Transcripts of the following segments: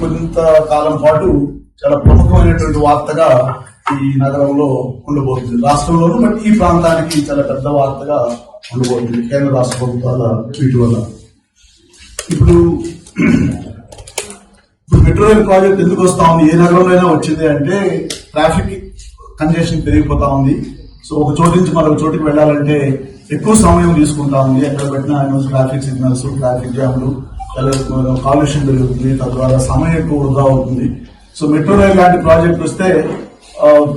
కొంత కాలం పాటు చాలా ప్రముఖమైనటువంటి వార్తగా ఈ నగరంలో ఉండబోతుంది. రాష్ట్రంలోనూ బట్ ఈ ప్రాంతానికి చాలా పెద్ద వార్తగా ఉండబోతుంది కేంద్ర రాష్ట్ర ప్రభుత్వాల వీటి వల్ల. ఇప్పుడు ఇప్పుడు మెట్రో రైల్ ప్రాజెక్ట్ ఎందుకు వస్తా ఉంది? ఏ నగరంలో వచ్చింది అంటే ట్రాఫిక్ కంజెషన్ పెరిగిపోతా ఉంది. సో ఒక చోటు నుంచి మరొక చోటుకి వెళ్ళాలంటే ఎక్కువ సమయం తీసుకుంటా ఉంది. ఎక్కడ పెట్టినా ట్రాఫిక్ సిగ్నల్స్ ట్రాఫిక్ జామ్లు కాలుష్యం పెరుగుతుంది తద్వారా సమయం ఎక్కువ వృధా అవుతుంది. సో మెట్రో రైల్ లాంటి ప్రాజెక్ట్ వస్తే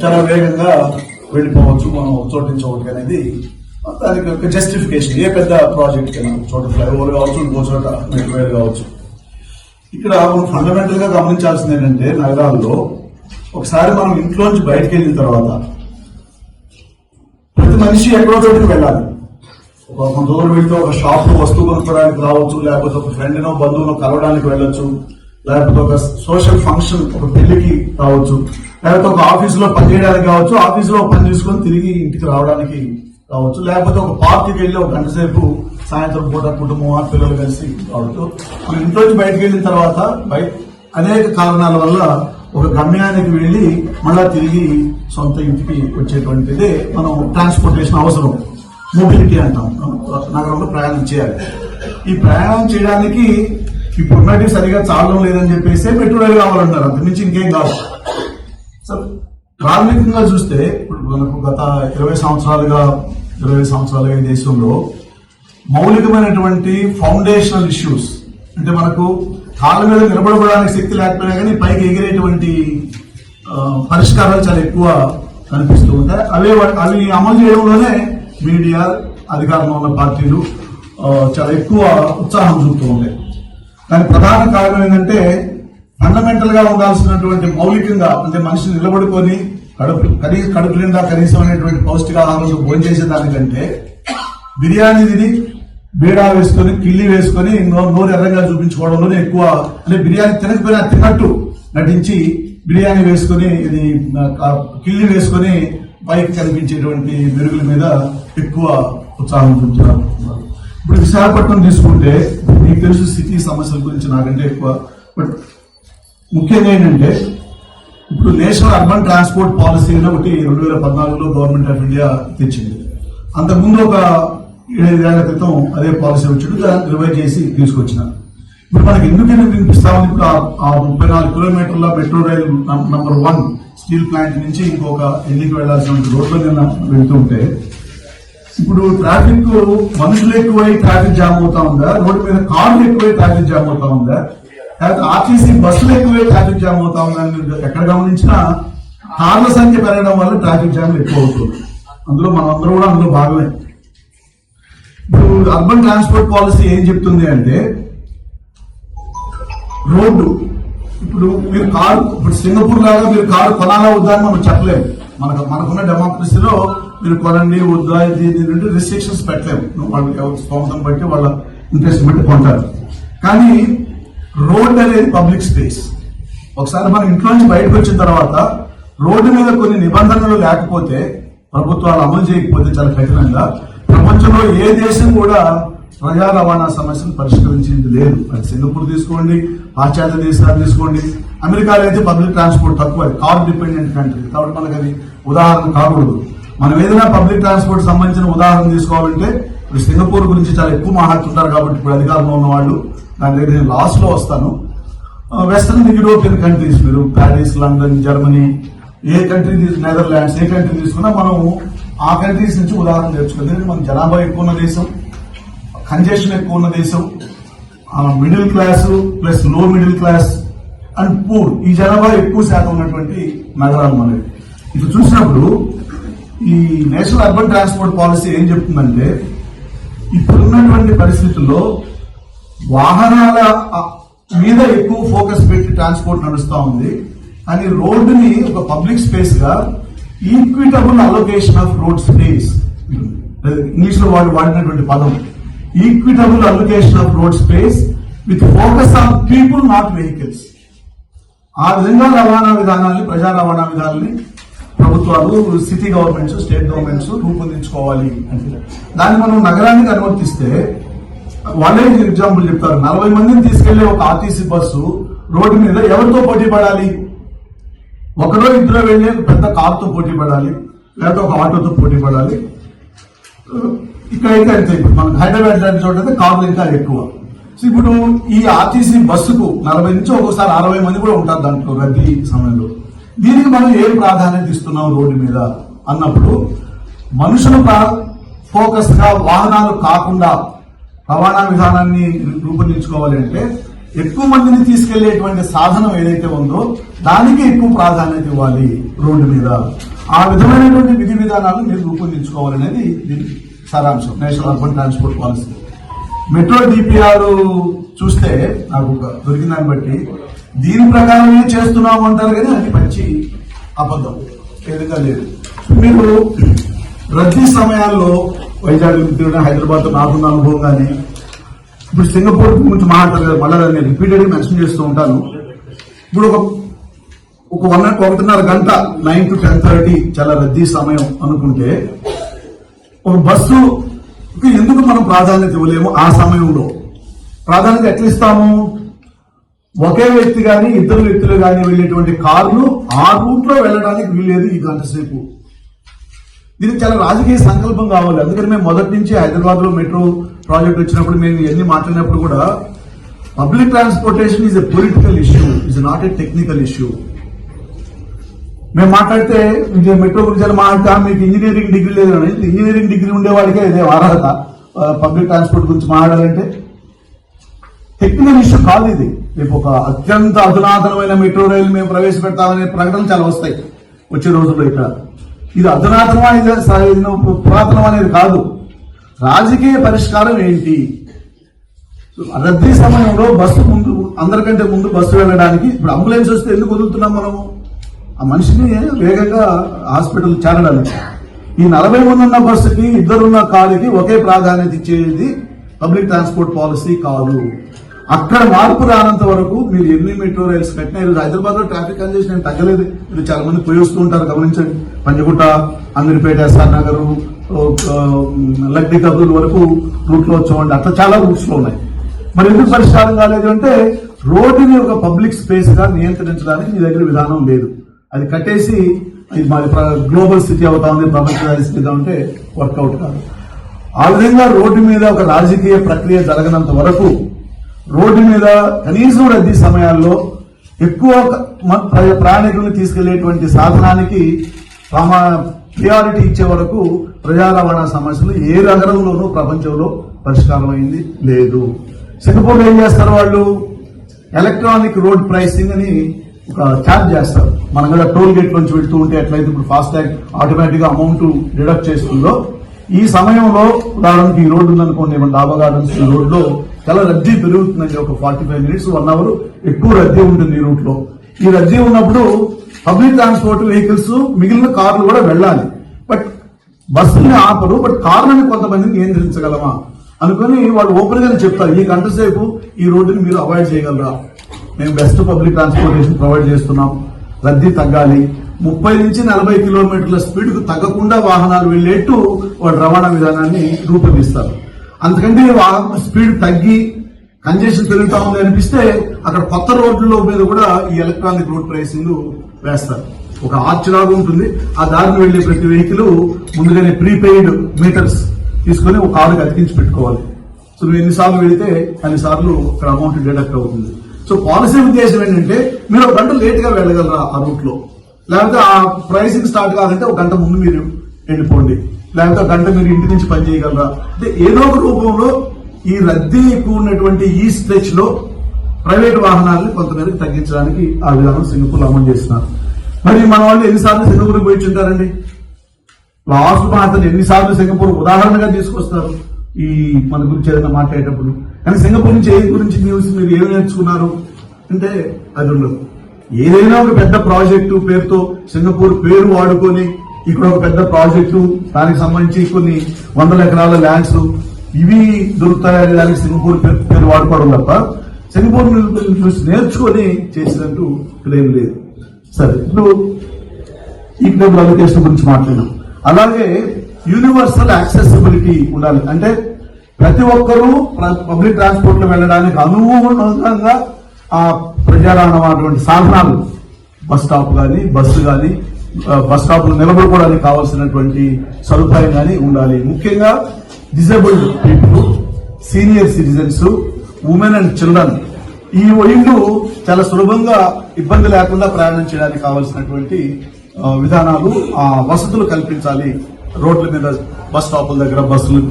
చాలా వేగంగా వెళ్ళిపోవచ్చు మనం చోటించవచ్చు చోటు నుంచి ఒకటి అనేది దానికి ఒక జస్టిఫికేషన్ ఏ పెద్ద ప్రాజెక్ట్ అయినా చోట ఫ్లైఓవర్ కావచ్చు ఇంకో చోట మెట్రో రైల్ కావచ్చు. ఇక్కడ మనం ఫండమెంటల్గా గమనించాల్సింది ఏంటంటే నగరాల్లో ఒకసారి మనం ఇంట్లోంచి బయటకు వెళ్ళిన తర్వాత ప్రతి మనిషి ఎక్కడో చోటుకి వెళ్ళాలి. కొంత దూరం వెళ్తే ఒక షాప్ వస్తువు కొనుక్కోవడానికి రావచ్చు లేకపోతే ఒక ఫ్రెండ్నో బంధువునో కలవడానికి వెళ్ళొచ్చు లేకపోతే ఒక సోషల్ ఫంక్షన్ ఒక పెళ్ళికి రావచ్చు లేకపోతే ఒక ఆఫీసులో పని చేయడానికి కావచ్చు ఆఫీసులో పని చేసుకొని తిరిగి ఇంటికి రావడానికి రావచ్చు లేకపోతే ఒక పార్టీకి వెళ్ళి ఒక గంట సేపు సాయంత్రం పూట కుటుంబం ఆ పిల్లలు కలిసి రావచ్చు. మనం ఇంట్లోంచి బయటకు వెళ్ళిన తర్వాత బయట అనేక కారణాల వల్ల ఒక గమ్యానికి వెళ్ళి మళ్ళా తిరిగి సొంత ఇంటికి వచ్చేటువంటిదే మనం ట్రాన్స్పోర్టేషన్ అవసరం. మొబిలిటీ అంటాం. నగరంలో ప్రయాణం చేయాలి. ఈ ప్రయాణం చేయడానికి ఇప్పుడు ఉన్నట్టు సరిగా చాలడం లేదని చెప్పేసి మెట్రో రైలు కావాలంటారు. అంతకుమించి ఇంకేం కావు సో ప్రాథమికంగా చూస్తే ఇప్పుడు మనకు గత ఇరవై సంవత్సరాలుగా ఇరవై సంవత్సరాలుగా ఈ దేశంలో మౌలికమైనటువంటి ఫౌండేషనల్ ఇష్యూస్ అంటే మనకు కాళ్ళ మీద నిలబడబడడానికి శక్తి లేకపోయినా కానీ పైకి ఎగిరేటువంటి పరిష్కారాలు చాలా ఎక్కువ కనిపిస్తూ ఉంటాయి. అవే అవి అమలు చేయడంలోనే మీడియా అధికారంలో ఉన్న పార్టీలు చాలా ఎక్కువ ఉత్సాహం చూపుతూ ఉంటాయి దానికి ప్రధాన కారణం ఏంటంటే ఫండమెంటల్గా ఉండాల్సినటువంటి మౌలికంగా అంటే మనిషి నిలబడుకొని కడుపు కనీస కడుపు నిండా కనీసమైనటువంటి పౌష్టికాహారం భోజనం చేసే దానికంటే బిర్యానీ తిని బీడా వేసుకొని కిల్లి వేసుకొని ఇంకో నోరు ఎర్రంగా చూపించుకోవడంలోనే ఎక్కువ అంటే బిర్యానీ తినకపోయినా తినట్టు నటించి బిర్యానీ వేసుకొని ఇది కిల్లి వేసుకొని పైకి కనిపించేటువంటి మెరుగుల మీద ఎక్కువ ఉత్సాహం చూపుతున్నారు ఇప్పుడు విశాఖపట్నం తీసుకుంటే మీకు తెలుసు సిటీ సమస్యల గురించి నాకంటే ఎక్కువ బట్ ముఖ్యంగా ఏంటంటే ఇప్పుడు నేషనల్ అర్బన్ ట్రాన్స్పోర్ట్ పాలసీ అని ఒకటి రెండు వేల పద్నాలుగులో గవర్నమెంట్ ఆఫ్ ఇండియా తెచ్చింది. అంతకుముందు ఒక ఏడైదేళ్ళ క్రితం అదే పాలసీ వచ్చి దాన్ని రివైవ్ చేసి తీసుకొచ్చినారు ఇప్పుడు మనకి ఎందుకు ఎందుకు ఇప్పుడు ఆ- ముప్పై నాలుగు కిలోమీటర్ల metro rail number one steel plant నుంచి ఇంకొక ఎన్నిక వెళ్ళాల్సిన రోడ్ల మీద వెళ్తుంటే ఇప్పుడు ట్రాఫిక్ మనుషులు ఎక్కువై ట్రాఫిక్ జామ్ అవుతా ఉందా? రోడ్డు మీద కార్లు ఎక్కువై ట్రాఫిక్ జామ్ అవుతా ఉందా? లేకపోతే ఆర్టీసీ బస్సులు ఎక్కువై ట్రాఫిక్ జామ్ అవుతా ఉందా అని ఎక్కడ గమనించినా కార్ల సంఖ్య పెరగడం వల్ల ట్రాఫిక్ జామ్ ఎక్కువ అవుతుంది. అందులో మనం అందరూ కూడా అందులో భాగమే. ఇప్పుడు అర్బన్ ట్రాన్స్పోర్ట్ పాలసీ ఏం చెప్తుంది అంటే రోడ్డు ఇప్పుడు మీరు కారు ఇప్పుడు సింగపూర్ లాగా మీరు కారు కొనాలా వద్దా అని మనం చెప్పలేము. మనకు మనకున్న డెమోక్రసీలో మీరు కొనండి వద్దా ఇది అంటే రిస్ట్రిక్షన్స్ పెట్టలేము. వాళ్ళకి ఎవరి స్తోమతం బట్టి వాళ్ళ ఇంట్రెస్ట్ బట్టి కొంటారు. కానీ రోడ్ అనేది పబ్లిక్ స్పేస్ ఒకసారి మనం ఇంట్లో నుంచి బయటకు వచ్చిన తర్వాత రోడ్డు మీద కొన్ని నిబంధనలు లేకపోతే ప్రభుత్వాలు అమలు చేయకపోతే చాలా కఠినంగా ప్రపంచంలో ఏ దేశం కూడా ప్రజా రవాణా సమస్యను పరిష్కరించింది లేదు. అది సింగపూర్ తీసుకోండి పాశ్చాత్య దేశాలు తీసుకోండి. అమెరికాలో అయితే పబ్లిక్ ట్రాన్స్పోర్ట్ తక్కువ కార్ డిపెండెంట్ కంట్రీ. కాబట్టి మనకు అది ఉదాహరణ కాకూడదు. మనం ఏదైనా పబ్లిక్ ట్రాన్స్పోర్ట్ సంబంధించిన ఉదాహరణ తీసుకోవాలంటే ఇప్పుడు సింగపూర్ గురించి చాలా ఎక్కువ మాట్లాడుతుంటారు కాబట్టి ఇప్పుడు అధికారంలో ఉన్న వాళ్ళు దాని దగ్గర నేను లాస్ట్లో వస్తాను. వెస్ట్రన్ యూరోపియన్ కంట్రీస్ మీరు ప్యారిస్ లండన్ జర్మనీ ఏ కంట్రీ నెదర్లాండ్స్ ఏ కంట్రీ తీసుకున్నా మనం ఆ కంట్రీస్ నుంచి ఉదాహరణ నేర్చుకుంది మన జనాభా ఎక్కువ ఉన్న దేశం కంజెషన్ ఎక్కువ ఉన్న దేశం మిడిల్ క్లాస్ ప్లస్లో మిడిల్ క్లాస్ అండ్ పూర్ ఈ జనాభా ఎక్కువ శాతం ఉన్నటువంటి నగరాలు మనవి. ఇది చూసినప్పుడు ఈ నేషనల్ అర్బన్ ట్రాన్స్పోర్ట్ పాలసీ ఏం చెప్తుందంటే ఇప్పుడున్నటువంటి పరిస్థితుల్లో వాహనాల మీద ఎక్కువ ఫోకస్ పెట్టి ట్రాన్స్పోర్ట్ నడుస్తూ ఉంది. కానీ రోడ్డుని ఒక public స్పేస్గా equitable allocation of road space ఇంగ్లీష్లో వాళ్ళు వాడినటువంటి పదం. Equitable allocation of road space with focus on people not vehicles ఆ విధంగా రవాణా విధానాన్ని ప్రజా రవాణా విధానాన్ని ప్రభుత్వాలు సిటీ గవర్నమెంట్స్ స్టేట్ గవర్నమెంట్స్ రూపొందించుకోవాలి దాన్ని మనం నగరానికి అనువర్తిస్తే వాళ్ళే ఎగ్జాంపుల్ చెప్తారు. నలభై మందిని తీసుకెళ్ళే ఒక ఆర్టీసీ బస్సు రోడ్డు మీద ఎవరితో పోటీ పడాలి? ఒకరో ఇద్దరు వెళ్ళే పెద్ద కారుతో పోటీ పడాలి లేకపోతే ఒక ఆటోతో పోటీ పడాలి. ఇక్కడైతే అంతే ఇప్పుడు మనకు హైదరాబాద్ లాంటి చోట అయితే కార్లు ఇంకా ఎక్కువ. సో ఇప్పుడు ఈ ఆర్టీసీ బస్సుకు నలభై నుంచి ఒక్కోసారి అరవై మంది కూడా ఉంటారు దాంట్లో రద్దీ సమయంలో. దీనికి మనం ఏ ప్రాధాన్యత ఇస్తున్నాం రోడ్డు మీద అన్నప్పుడు మనుషుల ఫోకస్గా వాహనాలు కాకుండా రవాణా విధానాన్ని రూపొందించుకోవాలి అంటే ఎక్కువ మందిని తీసుకెళ్ళేటువంటి సాధనం ఏదైతే ఉందో దానికి ఎక్కువ ప్రాధాన్యత ఇవ్వాలి రోడ్డు మీద. ఆ విధమైనటువంటి విధి విధానాలు మీరు రూపొందించుకోవాలనేది సారాంశం national urban transport policy. Metro DPR చూస్తే నాకు దొరికిన దాన్ని బట్టి దీని ప్రకారమే చేస్తున్నాము అంటారు కానీ అది మంచి అబద్ధం. ఏదిగా లేదు. మీరు రద్దీ సమయాల్లో వైజాగ్ తిరగడం హైదరాబాద్ నాకున్న అనుభవం కానీ ఇప్పుడు సింగపూర్ గురించి మాట్లాడలేదు మళ్ళీ నేను రిపీటెడ్గా మెన్షన్ చేస్తూ ఉంటాను. ఇప్పుడు ఒక ఒక వన్ ఒకటిన్నర గంట నైన్ టు టెన్ థర్టీ చాలా రద్దీ సమయం అనుకుంటే ఒక బస్సు ఎందుకు మనం ప్రాధాన్యత ఇవ్వలేము? ఆ సమయంలో. ప్రాధాన్యత ఎట్లా ఇస్తాము? ఒకే వ్యక్తి కానీ ఇద్దరు వ్యక్తులు కానీ వెళ్ళేటువంటి కార్లు ఆ రూట్లో వెళ్ళడానికి వీల్లేదు ఈ గంట సేపు. దీనికి చాలా రాజకీయ సంకల్పం కావాలి. అందుకని మేము మొదటి నుంచి హైదరాబాద్లో మెట్రో ప్రాజెక్ట్ వచ్చినప్పుడు మేము ఇవన్నీ మాట్లాడినప్పుడు కూడా public transportation is a political issue is not a technical issue మేము మాట్లాడితే మీకు మెట్రో గురించి అని మాట్లాడితే మీకు ఇంజనీరింగ్ డిగ్రీ లేదు ఇంజనీరింగ్ డిగ్రీ ఉండే వాళ్ళకే ఇదే అర్హత పబ్లిక్ ట్రాన్స్పోర్ట్ గురించి మాట్లాడాలంటే. టెక్నికల్ ఇష్యూ కాదు ఇది. రేపు ఒక అత్యంత అధునాతనమైన మెట్రో రైలు మేము ప్రవేశపెడతామనే ప్రకటనలు చాలా వస్తాయి వచ్చే రోజుల్లో ఇక్కడ. ఇది అధునాతనం ఇది ఇది పురాతనం అనేది కాదు. రాజకీయ పరిష్కారం ఏంటి? రద్దీ సమయంలో బస్సు ముందు అందరికంటే ముందు బస్సు వెళ్ళడానికి ఇప్పుడు అంబులెన్స్ వస్తే ఎందుకు వదులుతున్నాం మనము? ఆ మనిషిని వేగంగా హాస్పిటల్ చేరడం ఈ నలభై మంది ఉన్న బస్సుకి ఇద్దరున్న కారుకి ఒకే ప్రాధాన్యత ఇచ్చేది పబ్లిక్ ట్రాన్స్పోర్ట్ పాలసీ కాదు. అక్కడ మార్పు రానంత వరకు మీరు ఎన్ని మెట్రో రైల్స్ కట్టినా ఈరోజు హైదరాబాద్లో ట్రాఫిక్ కంజెషన్ ఏం తగ్గలేదు. మీరు చాలా మంది పోయి వస్తూ ఉంటారు గమనించండి. పంజగుట్ట అమీర్పేట ఎస్ఆర్ నగర్ లగ్డి కబుల్ వరకు రూట్లో చూడండి. అట్లా చాలా రూట్స్లో ఉన్నాయి. మరి ఎందుకు పరిష్కారం కాలేదు అంటే రోడ్డుని ఒక పబ్లిక్ స్పేస్గా నియంత్రించడానికి మీ దగ్గర విధానం లేదు. అది కట్టేసి ఇది మాది గ్లోబల్ స్థితి అవుతా ఉంది ప్రపంచ స్థితి ఉంటే వర్కౌట్ కాదు. ఆ విధంగా రోడ్డు మీద ఒక రాజకీయ ప్రక్రియ జరగనంత వరకు రోడ్డు మీద కనీసం రద్దీ సమయాల్లో ఎక్కువ మ- ప్రయాణికులను తీసుకెళ్ళేటువంటి సాధనానికి ప్రియారిటీ ఇచ్చే వరకు ప్రజా రవాణా సమస్యలు ఏ నగరంలోనూ ప్రపంచంలో పరిష్కారం అయింది లేదు. సింగపూర్ ఏం చేస్తారు వాళ్ళు? ఎలక్ట్రానిక్ రోడ్ ప్రైసింగ్ అని ఒక ఛార్జ్ చేస్తారు. మనం కూడా టోల్ గేట్ నుంచి వెళ్తూ ఉంటే ఎట్లయితే ఇప్పుడు ఫాస్ట్ ట్యాగ్ ఆటోమేటిక్గా అమౌంట్ డిడక్ట్ చేస్తుందో ఈ సమయంలో ఉదాహరణకి ఈ రోడ్డు ఉందనుకోండి మన డాబా గార్డెన్స్ ఈ రోడ్లో చాలా రద్దీ పెరుగుతుందండి. ఒక forty five minutes one hour ఎక్కువ రద్దీ ఉంటుంది ఈ రూట్లో ఈ రద్దీ ఉన్నప్పుడు పబ్లిక్ ట్రాన్స్పోర్ట్ వెహికల్స్ మిగిలిన కార్లు కూడా వెళ్ళాలి. బట్ బస్సుని ఆపరు బట్ కార్లను కొంతమందిని నియంత్రించగలమా? అనుకుని వాళ్ళు ఓపెన్ గానే చెప్తారు ఈ గంట సేపు ఈ రోడ్డుని మీరు అవాయిడ్ చేయగలరా? మేము బెస్ట్ పబ్లిక్ ట్రాన్స్పోర్టేషన్ ప్రొవైడ్ చేస్తున్నాం. రద్దీ తగ్గాలి. ముప్పై నుంచి నలభై కిలోమీటర్ల స్పీడ్కు తగ్గకుండా వాహనాలు వెళ్ళేట్టు వాడు రవాణా విధానాన్ని రూపొందిస్తారు. అందుకంటే వాహన స్పీడ్ తగ్గి కంజెషన్ పెరుగుతా ఉంది అనిపిస్తే అక్కడ కొత్త రోడ్ల మీద కూడా ఈ ఎలక్ట్రానిక్ రోడ్ ప్రైసింగ్ వేస్తారు. ఒక ఆర్చ్ లాగా ఉంటుంది. ఆ దారిని వెళ్ళే ప్రతి వెహికల్ ముందుగానే ప్రీపెయిడ్ మీటర్స్ తీసుకొని ఒక కారుకి అతికించి పెట్టుకోవాలి. సో నువ్వు ఎన్నిసార్లు వెళితే అన్నిసార్లు అక్కడ అమౌంట్ డిడక్ట్ అవుతుంది. సో పాలసీ ఉద్దేశం ఏంటంటే మీరు ఒక గంట లేట్గా వెళ్ళగలరా ఆ రూట్లో? లేకపోతే ఆ ప్రైసింగ్ స్టార్ట్ కాదంటే ఒక గంట ముందు మీరు వెళ్ళిపోండి. లేకపోతే ఒక గంట మీరు ఇంటి నుంచి పని చేయగలరా? అంటే ఏదో ఒక రూపంలో ఈ రద్దీ ఎక్కువ ఉన్నటువంటి ఈ స్ట్రెచ్లో ప్రైవేట్ వాహనాలను కొంతమేరకు తగ్గించడానికి ఆ విధానం సింగపూర్ అమలు చేస్తున్నారు. మరి మన వాళ్ళు ఎన్నిసార్లు సింగపూర్ పోయి ఉంటారండి లాస్ట్ మాత్రం ఎన్నిసార్లు సింగపూర్ ఉదాహరణగా తీసుకొస్తారు ఈ మన గురించి ఏదైనా మాట్లాడేటప్పుడు? కానీ సింగపూర్ నుంచి ఏం గురించి న్యూస్ మీరు ఏం నేర్చుకున్నారు? అంటే అది ఉండదు. ఏదైనా ఒక పెద్ద ప్రాజెక్టు పేరుతో సింగపూర్ పేరు వాడుకొని ఇక్కడ ఒక పెద్ద ప్రాజెక్టు దానికి సంబంధించి కొన్ని వందల ఎకరాల ల్యాండ్స్ ఇవి దొరుకుతాయని దానికి సింగపూర్ పేరు పేరు వాడుకోవడం తప్ప సింగపూర్ చూసి నేర్చుకొని చేసినట్టు క్లెయిమ్ లేదు. సరే ఇప్పుడు ఈక్విటబుల్ అలొకేషన్ గురించి మాట్లాడినాం అలాగే యూనివర్సల్ యాక్సెసిబిలిటీ ఉండాలి. అంటే ప్రతి ఒక్కరూ పబ్లిక్ ట్రాన్స్పోర్ట్లో వెళ్ళడానికి అనుగుణంగా ఆ ప్రజారవాణా అటువంటి సాధనాలు బస్ స్టాప్ కానీ బస్సు కానీ బస్ స్టాప్ నిలబడుకోవడానికి కావాల్సినటువంటి సదుపాయం కానీ ఉండాలి. ముఖ్యంగా disabled people senior citizens women and children ఈ ఇల్లు చాలా సులభంగా ఇబ్బంది లేకుండా ప్రయాణం చేయడానికి కావాల్సినటువంటి విధానాలు ఆ వసతులు కల్పించాలి. రోడ్ల మీద బస్ స్టాపుల దగ్గర బస్సులు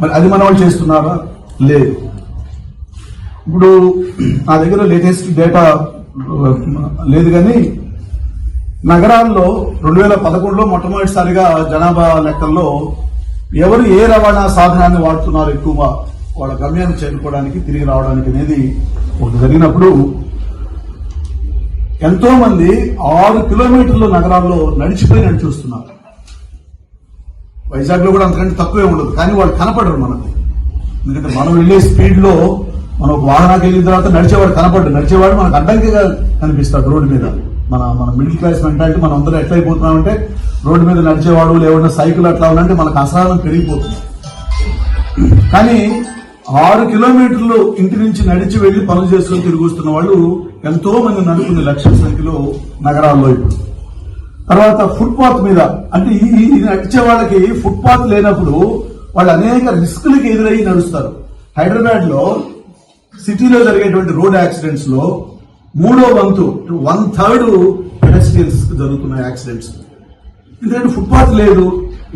మరి అది మన వాళ్ళు చేస్తున్నారా? లేదు. ఇప్పుడు నా దగ్గర లేటెస్ట్ డేటా లేదు కానీ నగరాల్లో రెండు వేల పదకొండులో మొట్టమొదటిసారిగా జనాభా లెక్కల్లో ఎవరు ఏ రవాణా సాధనాన్ని వాడుతున్నారు ఎక్కువ వాళ్ళ గమ్యాన్ని చేరుకోవడానికి తిరిగి రావడానికి అనేది ఒకటి జరిగినప్పుడు ఎంతో మంది ఆరు కిలోమీటర్ల నగరాల్లో నడిచిపోయి నడిచి వైజాగ్లో వైజాగ్లో కూడా అంతకంటే తక్కువే ఉండదు. కానీ వాళ్ళు కనపడరు మనకు ఎందుకంటే మనం వెళ్ళే స్పీడ్లో మనం ఒక వాహనానికి వెళ్ళిన తర్వాత నడిచేవాడు కనపడ్డు. నడిచేవాడు మనకు అడ్డంకిగా కనిపిస్తాడు రోడ్డు మీద. మన మన మిడిల్ క్లాస్ మెంటాలిటీ మనం అందరూ ఎట్లా అయిపోతున్నామంటే రోడ్డు మీద నడిచేవాడు లేకుండా సైకిల్ అట్లా ఉందంటే మనకు అసహనం పెరిగిపోతుంది. కానీ ఆరు కిలోమీటర్లు ఇంటి నుంచి నడిచి వెళ్ళి పనులు చేసుకుని తిరిగి వస్తున్న వాళ్ళు ఎంతో మంది నడుపుకునే లక్షల సంఖ్యలో నగరాల్లో ఇప్పుడు. తర్వాత ఫుట్పాత్ మీద అంటే ఈ నడిచే వాళ్ళకి ఫుట్పాత్ లేనప్పుడు వాళ్ళు అనేక రిస్క్లకి ఎదురయ్యి నడుస్తారు. హైదరాబాద్లో సిటీలో జరిగేటువంటి రోడ్ యాక్సిడెంట్స్లో మూడో వంతు వన్ థర్డ్ పెడస్ట్రియన్స్ జరుగుతున్న యాక్సిడెంట్స్. ఎందుకంటే ఫుట్పాత్ లేదు.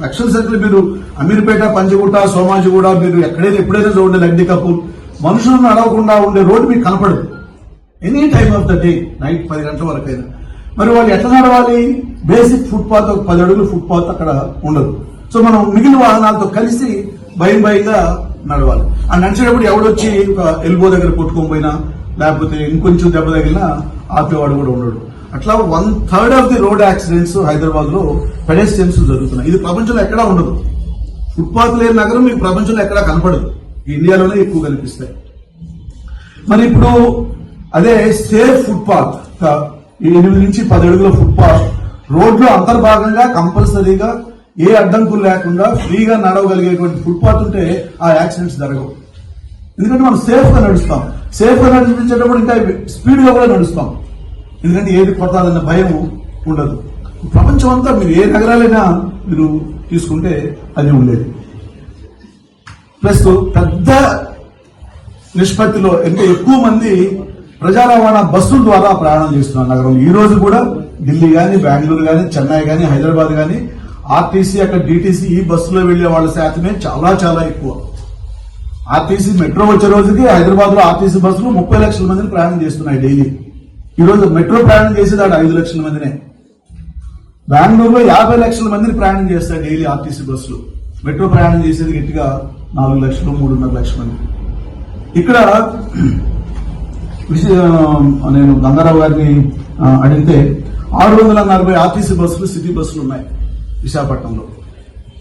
లక్షల సంఖ్యలో మీరు అమీర్పేట పంచగుట్ట సోమాజిగూడ మీరు ఎక్కడైనా ఎప్పుడైనా చూడండి లగ్డి కపూర్ మనుషులను నడవకుండా ఉండే రోడ్డు మీకు కనపడదు. Any time of the day night పది గంటల వరకైనా. మరి వాళ్ళు ఎట్లా నడవాలి? బేసిక్ ఫుట్పాత్ ఒక పది అడుగులు ఫుట్పాత్ అక్కడ ఉండదు. సో మనం మిగిలిన వాహనాలతో కలిసి భయం భయంగా నడవాలి. ఆ నడిచేటప్పుడు ఎవడొచ్చి ఒక ఎల్బో దగ్గర కొట్టుకొని పోయినా లేకపోతే ఇంకొంచెం దెబ్బ తగిలినా ఆపేవాడు కూడా ఉండడు. అట్లా one third of the road accidents హైదరాబాద్లో పెడెస్టియన్స్ జరుగుతున్నాయి. ఇది ప్రపంచంలో ఎక్కడా ఉండదు. ఫుట్పాత్ లేని నగరం మీకు ప్రపంచంలో ఎక్కడా కనపడదు. ఇండియాలోనే ఎక్కువ కనిపిస్తాయి. మరి ఇప్పుడు అదే సేఫ్ ఫుట్పాత్ ఎనిమిది నుంచి పది అడుగుల ఫుట్పాత్ రోడ్లో అంతర్భాగంగా కంపల్సరీగా ఏ అడ్డంకులు లేకుండా ఫ్రీగా నడవగలిగేటువంటి ఫుట్పాత్ ఉంటే ఆ యాక్సిడెంట్స్ జరగవు. ఎందుకంటే మనం సేఫ్గా నడుస్తాం. సేఫ్గా నడిపించేటప్పుడు ఇంకా స్పీడ్గా కూడా నడుస్తాం. ఎందుకంటే ఏది కొట్టాలన్న భయం ఉండదు. ప్రపంచం అంతా మీరు ఏ నగరాలైనా మీరు తీసుకుంటే అది ఉండేది. ప్లస్ పెద్ద నిష్పత్తిలో అంటే ఎక్కువ మంది ప్రజా రవాణా బస్సుల ద్వారా ప్రయాణం చేస్తున్నారు నగరం ఈ రోజు కూడా ఢిల్లీ కానీ బెంగళూరు కానీ చెన్నై కానీ హైదరాబాద్ కానీ ఆర్టీసీ అక్కడ డిటిసి ఈ బస్సులో వెళ్ళే వాళ్ళ శాతమే చాలా చాలా ఎక్కువ. ఆర్టీసీ మెట్రో వచ్చే రోజుకి హైదరాబాద్లో ఆర్టీసీ బస్సులు ముప్పై లక్షల మందిని ప్రయాణం చేస్తున్నాయి డైలీ. ఈ రోజు మెట్రో ప్రయాణం చేసేది ఆడ ఐదు లక్షల మందినే. బెంగళూరులో యాభై లక్షల మందిని ప్రయాణం చేస్తాయి డైలీ ఆర్టీసీ బస్సులు. మెట్రో ప్రయాణం చేసేది గట్టిగా నాలుగు లక్షలు మూడున్నర లక్షల మంది. ఇక్కడ నేను గంగారావు గారిని అడిగితే ఆరు వందల నలభై ఆర్టీసీ బస్సులు సిటీ బస్సులు ఉన్నాయి విశాఖపట్నంలో.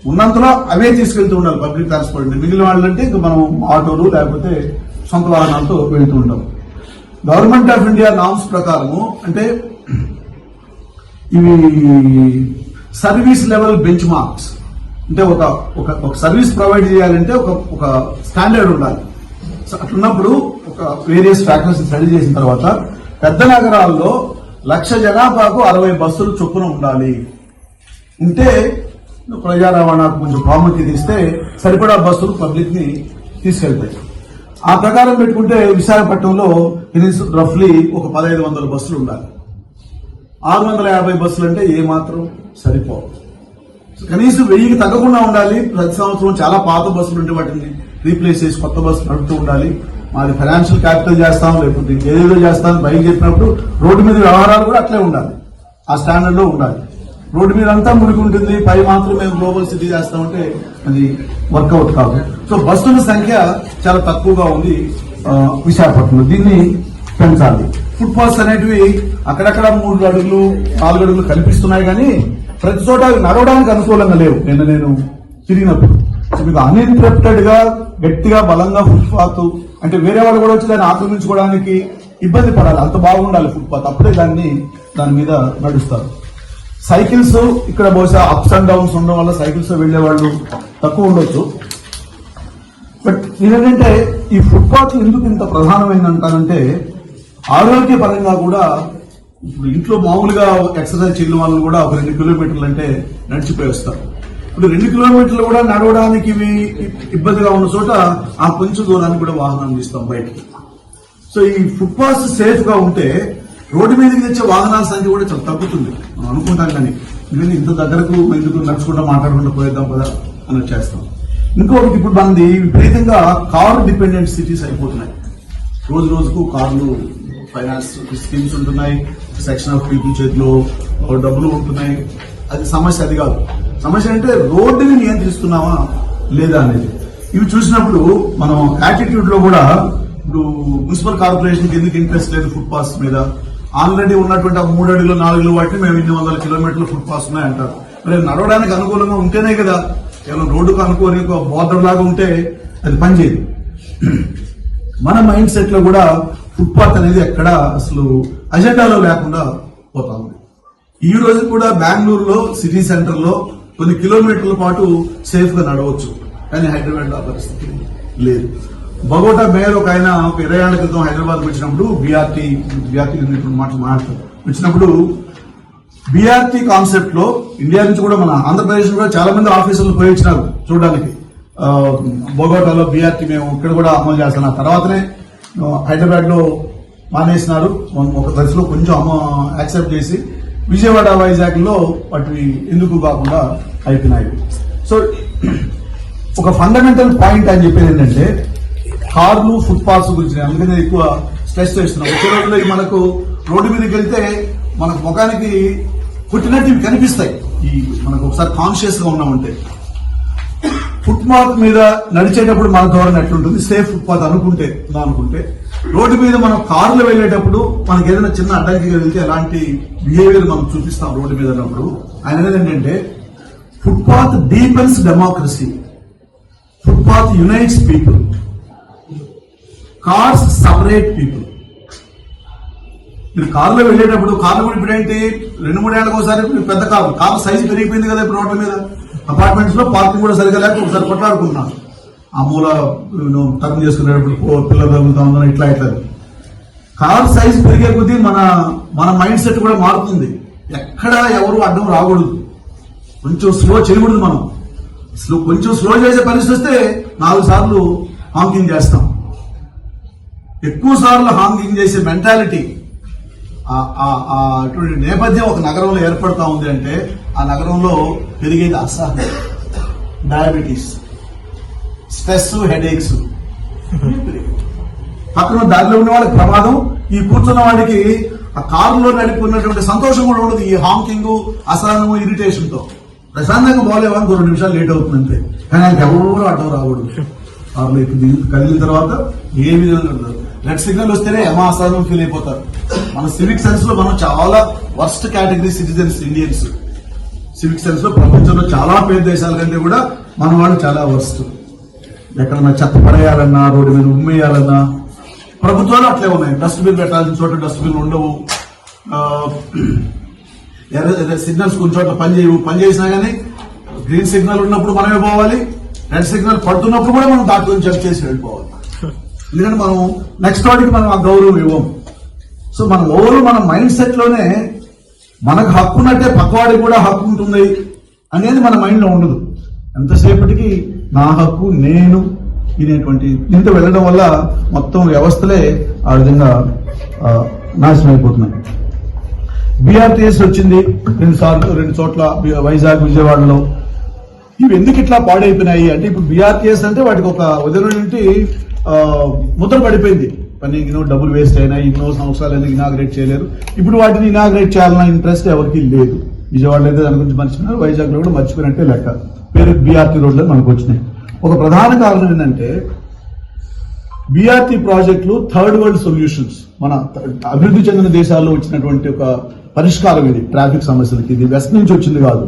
ఉన్నంతలో అవే తీసుకెళ్తూ ఉండాలి పబ్లిక్ ట్రాన్స్పోర్ట్ మిగిలిన వాళ్ళంటే ఇంకా మనం ఆటోలు లేకపోతే సొంత వాహనాలతో వెళ్తూ ఉంటాం. గవర్నమెంట్ ఆఫ్ ఇండియా నామ్స్ ప్రకారము అంటే ఇవి సర్వీస్ లెవెల్ బెంచ్ మార్క్స్ అంటే ఒక ఒక ఒక సర్వీస్ ప్రొవైడ్ చేయాలంటే ఒక ఒక స్టాండర్డ్ ఉండాలి. సో అట్లున్నప్పుడు వేరియస్ ఫ్యాక్టర్స్ స్టడీ చేసిన తర్వాత పెద్ద నగరాల్లో లక్ష జనాభాకు అరవై బస్సులు చొప్పున ఉండాలి. ఉంటే ప్రజా రవాణాకు కొంచెం ప్రాముఖ్యత ఇస్తే సరిపడా బస్సులు పబ్లిక్ని తీసుకెళ్తాయి. ఆ ప్రకారం పెట్టుకుంటే విశాఖపట్నంలో రఫ్లీ ఒక పదహైదు వందల బస్సులు ఉండాలి. ఆరు వందల యాభై బస్సులు అంటే ఏమాత్రం సరిపోవు. కనీసం వెయ్యికి తగ్గకుండా ఉండాలి. ప్రతి సంవత్సరం చాలా పాత బస్సులు ఉంటే వాటిని రీప్లేస్ చేసి కొత్త బస్సులు నడుపుతూ ఉండాలి. మాది ఫైనాన్షియల్ క్యాపిటల్ చేస్తాం లేకపోతే ఇంకేదో చేస్తాం బయలు చెప్పినప్పుడు రోడ్డు మీద వ్యవహారాలు కూడా అట్లే ఉండాలి. ఆ స్టాండర్డ్లో ఉండాలి. రోడ్డు మీద అంతా మునిగి ఉంటుంది పై మాత్రం మేము గ్లోబల్ సిటీ చేస్తామంటే అది వర్కౌట్ కాదు. సో బస్సుల సంఖ్య చాలా తక్కువగా ఉంది విశాఖపట్నంలో. దీన్ని పెంచాలి. ఫుట్ పాత్స్ అనేటివి అక్కడక్కడ మూడు అడుగులు నాలుగు అడుగులు కనిపిస్తున్నాయి కానీ ప్రతి చోట నడవడానికి అనుకూలంగా లేవు. నిన్న నేను తిరిగినప్పుడు. మీకు అన్ఇంటరప్టెడ్గా గట్టిగా బలంగా ఫుట్పాత్ అంటే వేరే వాళ్ళు కూడా వచ్చి దాన్ని ఆక్రమించుకోవడానికి ఇబ్బంది పడాలి. అంత బాగుండాలి ఫుట్పాత్. అప్పుడే దాన్ని దాని మీద నడుస్తారు. సైకిల్స్ ఇక్కడ బహుశా అప్స్ అండ్ డౌన్స్ ఉండడం వల్ల సైకిల్స్ వెళ్ళే వాళ్ళు తక్కువ ఉండొచ్చు. బట్ ఏంటంటే ఈ ఫుట్పాత్ ఎందుకు ఇంత ప్రధానమైంది అంటానంటే ఆరోగ్యపరంగా కూడా ఇప్పుడు ఇంట్లో మామూలుగా ఎక్సర్సైజ్ చేయడం వల్ల కూడా ఒక రెండు కిలోమీటర్లు అంటే నడిచిపోయి వస్తారు. ఇప్పుడు రెండు కిలోమీటర్లు కూడా నడవడానికి ఇవి ఇబ్బందిగా ఉన్న చోట ఆ కొంచెం దూరానికి కూడా వాహనాలు ఇస్తాం బయటకి. సో ఈ ఫుట్పాత్ సేఫ్గా సేఫ్గా ఉంటే రోడ్డు మీదకి తెచ్చే వాహనాల సంఖ్య కూడా చాలా తగ్గుతుంది. మనం అనుకుంటాం కానీ ఎందుకంటే ఇంత దగ్గరకు ఎందుకు నడుచుకుంటా మాట్లాడకుండా పోయేద్దాం కదా అని చేస్తాం. ఇంకొకటి ఇప్పుడు మనది విపరీతంగా కారు డిపెండెంట్ సిటీస్ అయిపోతున్నాయి. రోజు రోజుకు కార్లు ఫైనాన్స్ స్కీమ్స్ ఉంటున్నాయి. సెక్షన్ ఆఫ్ పీపుల్ చేతిలో డబ్బులు ఉంటున్నాయి. అది సమస్య అది కాదు. సమస్య అంటే రోడ్డుని నియంత్రిస్తున్నావా లేదా అనేది. ఇవి చూసినప్పుడు మనం యాటిట్యూడ్లో కూడా ఇప్పుడు మున్సిపల్ కార్పొరేషన్కి ఎందుకు ఇంట్రెస్ట్ లేదు ఫుట్ పాస్ మీద? ఆల్రెడీ ఉన్నటువంటి ఆ మూడు అడుగులు నాలుగు వాటిని మేము ఇన్ని వందల కిలోమీటర్లు ఫుట్ పాస్ అంటారు. మరి నడవడానికి అనుకూలంగా ఉంటేనే కదా కేవలం రోడ్డుకు అనుకోని ఒక బోర్డర్ లాగా ఉంటే అది పనిచేయదు మన మైండ్ సెట్లో కూడా ఫుట్పాత్ అనేది ఎక్కడ అసలు అజెండాలో లేకుండా పోతా ఉంది. ఈ రోజు కూడా బెంగళూరులో సిటీ సెంటర్లో కొన్ని కిలోమీటర్ల పాటు సేఫ్గా నడవచ్చు. కానీ హైదరాబాద్లో ఆ పరిస్థితి లేదు. బగోటా మేయర్ ఒక ఆయన ఒక ఇరవై ఏళ్ళ క్రితం హైదరాబాద్ వచ్చినప్పుడు బీఆర్టీ బీఆర్టీ ఇప్పుడు మాటలు మాట్లాడతారు వచ్చినప్పుడు బీఆర్టీ కాన్సెప్ట్లో ఇండియా నుంచి కూడా మన ఆంధ్రప్రదేశ్ కూడా చాలా మంది ఆఫీసర్లు పోయి వచ్చినారు చూడడానికి. బొగోటాలో బీఆర్టీ మేము ఇక్కడ కూడా అమలు చేస్తున్నాం తర్వాతనే హైదరాబాద్లో మానేసినారు. మనం ఒక దశలో కొంచెం అమ్మ యాక్సెప్ట్ చేసి విజయవాడ వైజాగ్లో వాటివి ఎందుకు కాకుండా అయిపోయినాయి. సో ఒక ఫండమెంటల్ పాయింట్ అని చెప్పేది ఏంటంటే కార్లు ఫుట్పాత్స్ గురించి అందుకనే ఎక్కువ స్ట్రెస్ చేస్తున్నాం వచ్చే రోజుల్లో మనకు రోడ్డు మీదకి వెళ్తే మనకు ముఖానికి పుట్టినట్టు ఇవి కనిపిస్తాయి. ఈ మనకు ఒకసారి కాన్షియస్గా ఉన్నామంటే. ఫుట్పాత్ మీద నడిచేటప్పుడు మన ధోరణి ఎట్లుంటుంది? సేఫ్ ఫుట్పాత్ అనుకుంటే అనుకుంటే. రోడ్డు మీద మనం కార్లు వెళ్ళేటప్పుడు మనకి ఏదైనా చిన్న అడ్డంకి వెళ్తే ఎలాంటి బిహేవియర్ మనం చూపిస్తాం రోడ్డు మీద ఉన్నప్పుడు? ఆయన ఏంటంటే footpath deepens democracy footpath unites people cars separate people మీరు కార్లో వెళ్ళేటప్పుడు కార్లు కూడా ఇప్పుడు ఏంటి? రెండు మూడు ఏళ్ళకి ఒకసారి పెద్ద కారు కారు సైజు పెరిగిపోయింది కదా ఇప్పుడు రోడ్ల మీద. అపార్ట్మెంట్స్లో పార్కింగ్ కూడా సరిగా లేక ఒకసారి కొట్లాడుకుంటున్నాను ఆ మూల టర్న్ చేసుకునేటప్పుడు పిల్లలు తగులుతా ఉందని ఇట్లా ఇట్లా. కార్ సైజ్ పెరిగే కొద్దీ మన మన మైండ్ సెట్ కూడా మారుతుంది. ఎక్కడ ఎవరు అడ్డం రాకూడదు. కొంచెం స్లో చేయకూడదు మనం. స్లో కొంచెం స్లో చేసే పరిస్థితి వస్తే నాలుగు సార్లు హాంకింగ్ చేస్తాం. ఎక్కువ సార్లు హాంకింగ్ చేసే మెంటాలిటీ అటువంటి నేపథ్యం ఒక నగరంలో ఏర్పడతా ఉంది అంటే ఆ నగరంలో పెరిగేది అసహనం డయాబెటీస్ స్ట్రెస్ హెడేక్స్ పక్కన దారిలో ఉన్న వాళ్ళకి ప్రమాదం ఈ కూర్చున్న వాడికి ఆ కారులో నడుపుకున్నటువంటి సంతోషం కూడా ఉండదు ఈ హాంకింగ్ అసహనము ఇరిటేషన్తో ప్రశాంతంగా పోలేవా ఇంకో రెండు నిమిషాలు లేట్ అవుతుంది అంతే. కానీ ఆయనకి ఎవరు ఆటో రాకూడదు. కారులో ఇప్పుడు కదిలిన తర్వాత ఏ విధంగా రెడ్ సిగ్నల్ వస్తేనే యమా ఫీల్ అయిపోతారు. మన సివిక్ సెన్స్లో మనం చాలా worst category citizens Indians civic సెన్స్లో ప్రపంచంలో చాలా పేద దేశాల కంటే కూడా మన వాళ్ళు చాలా వర్స్ట్ ఎక్కడన్నా చెత్త పడేయాలన్నా రోడ్డు మీద ఉమ్మేయాలన్నా ప్రభుత్వాలు అట్లే ఉన్నాయి. డస్ట్బిన్ పెట్టాల్సిన చోట డస్ట్బిన్ ఉండవు. ఎర్ర సిగ్నల్స్ కొన్ని చోట్ల పని చేయవు. పని చేసినా కానీ గ్రీన్ సిగ్నల్ ఉన్నప్పుడు మనమే పోవాలి. రెడ్ సిగ్నల్ పడుతున్నప్పుడు కూడా మనం దాంట్లో చెక్ చేసి వెళ్ళిపోవాలి. ఎందుకంటే మనం నెక్స్ట్ వాడికి మనం ఆ గౌరవం ఇవ్వం. సో మన ఓవర్ మన మైండ్ సెట్లోనే మనకు హక్కు ఉన్నట్టే పక్కవాడికి కూడా హక్కు ఉంటుంది అనేది మన మైండ్లో ఉండదు. ఎంతసేపటికి నా హక్కు నేను ఇనేటువంటి దీంతో వెళ్ళడం వల్ల మొత్తం వ్యవస్థలే ఆ విధంగా నాశనం అయిపోతున్నాయి. బీఆర్టీఎస్ వచ్చింది. రెండు సార్లు రెండు చోట్ల వైజాగ్ విజయవాడలో. ఇవి ఎందుకు ఇట్లా పాడైపోయినాయి? అంటే ఇప్పుడు బీఆర్టీఎస్ అంటే వాటికి ఒక ఉదయం నుండి ముద్ర పడిపోయింది. పని ఎన్నో డబ్బులు వేస్ట్ అయినా ఎన్నో సంవత్సరాలు ఎందుకు ఇనాగ్రేట్ చేయలేరు? ఇప్పుడు వాటిని ఇనాగ్రేట్ చేయాలన్న ఇంట్రెస్ట్ ఎవరికి లేదు. విజయవాడలో అయితే దాని గురించి మర్చిపోయినారు వైజాగ్లో కూడా మర్చిపోయినట్టే లెక్క. పేరు బీఆర్టీ రోడ్లు మనకు వచ్చినాయి. ఒక ప్రధాన కారణం ఏంటంటే బీఆర్టీ ప్రాజెక్టులు థర్డ్ వరల్డ్ సొల్యూషన్స్ మన అభివృద్ధి చెందిన దేశాల్లో వచ్చినటువంటి ఒక పరిష్కారం ఇది ట్రాఫిక్ సమస్యలకి ఇది వెస్ట్ నుంచి వచ్చింది కాదు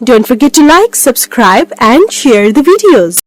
Don't forget to like, subscribe and share the videos.